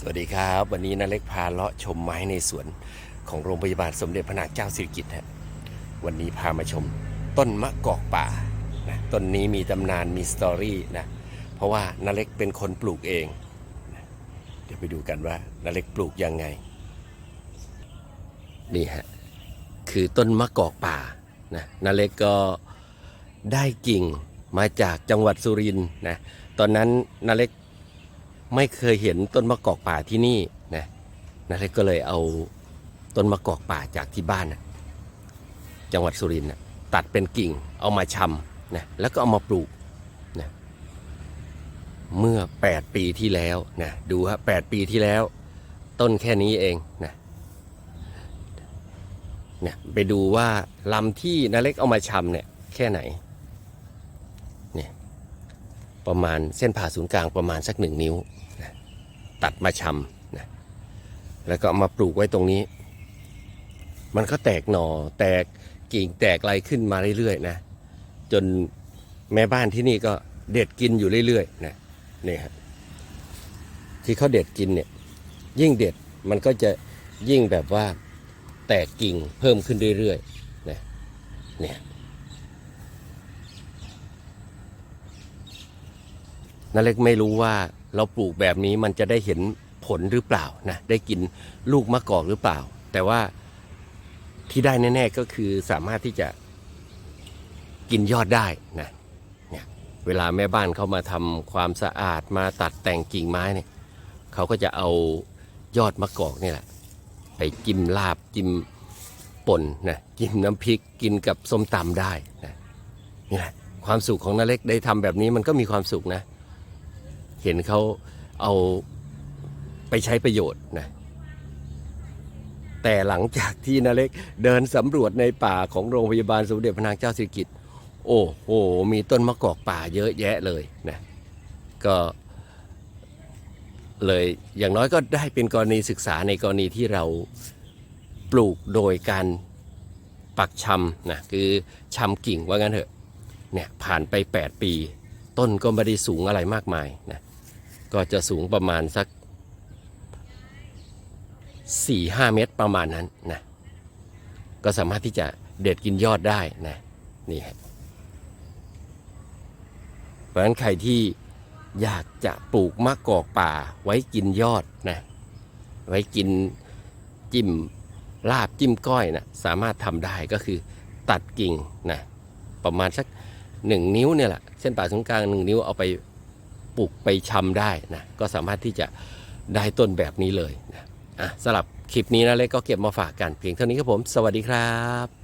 สวัสดีครับ วันนี้นาเล็กพาเลาะชมไม้ในสวนของโรงพยาบาลสมเด็จพระนางเจ้าสิริกิติ์ฮะวันนี้พามาชมต้นมะกอกป่านะต้นนี้มีตำนานมีสตอรี่นะเพราะว่านาเล็กเป็นคนปลูกเองนะเดี๋ยวไปดูกันว่านาเล็กปลูกยังไง นี่ฮะคือต้นมะกอกป่านะนาเล็กก็ได้กิ่งมาจากจังหวัดสุรินทร์นะตอนนั้นนาเล็ก ไม่เคยเห็นต้นมะกอกป่าที่นี่นะนาเล็กก็เลยเอาต้นมะกอกป่าจากที่บ้านนะจังหวัดสุรินทร์นะตัดเป็นกิ่งเอามาชำนะแล้วก็เอามาปลูกนะเมื่อ 8 ปีที่แล้วนะดูฮะแปีที่แล้ว ต้นแค่นี้เองนะไปดูว่าลำที่นาเล็กเอามาชำเนี่ยแค่ไหน ประมาณเส้นผ่าศูนย์กลางประมาณสักหนึ่งนิ้วนะตัดมาชำนะแล้วก็มาปลูกไว้ตรงนี้ มันก็แตกหน่อแตกกิ่งแตกอะไรขึ้นมาเรื่อยๆนะจนแม่บ้านที่นี่ก็เด็ดกินอยู่เรื่อยๆนะนี่ครับที่เขาเด็ดกินเนี่ยยิ่งเด็ดมันก็จะยิ่งแบบว่าแตกกิ่งเพิ่มขึ้นเรื่อยๆนะเนี่ย นาเล็กไม่รู้ว่าเราปลูกแบบนี้มันจะได้เห็นผลหรือเปล่านะได้กินลูกมะกอกหรือเปล่า แต่ว่าที่ได้แน่ ๆก็คือสามารถที่จะกินยอดได้นะเนี่ยเวลาแม่บ้านเขามาทำความสะอาดมาตัดแต่งกิ่งไม้เนี่ยเขาก็จะเอายอดมะกอกนี่แหละ ไปจิ้มลาบจิ้มป่นนะกินน้ำพริกกินกับส้มตำได้นะนี่แหละความสุขของนาเล็กได้ทำแบบนี้มันก็มีความสุขนะ เห็นเขาเอาไปใช้ประโยชน์นะแต่หลังจากที่นาเล็กเดินสำรวจในป่าของโรงพยาบาลสมเด็จพระนางเจ้าสิริกิติ์โอ้โห มีต้นมะกอกป่าเยอะแยะเลยนะก็เลยอย่างน้อยก็ได้เป็นกรณีศึกษาในกรณีที่เราปลูกโดยการปักชำนะคือชำกิ่งว่างั้นเถอะเนี่ยผ่านไป 8 ปี ต้นก็ไม่ได้สูงอะไรมากมายนะ ก็จะสูงประมาณสัก 4-5 เมตรประมาณนั้นนะก็สามารถที่จะเด็ดกินยอดได้นะนี่ฮะเพราะฉะนั้นใครที่อยากจะปลูกมะกอกป่าไว้กินยอดนะไว้กินจิ้มลาบจิ้มก้อยนะสามารถทำได้ก็คือตัดกิ่งนะประมาณสักหนึ่งนิ้วเนี่ยแหละเส้นผ่าศูนย์กลางหนึ่งนิ้วเอาไป ปลูกไปชำได้นะก็สามารถที่จะได้ต้นแบบนี้เลยนะอะสำหรับคลิปนี้นะเล็กก็เก็บมาฝากกันเพียงเท่านี้ครับผม สวัสดีครับ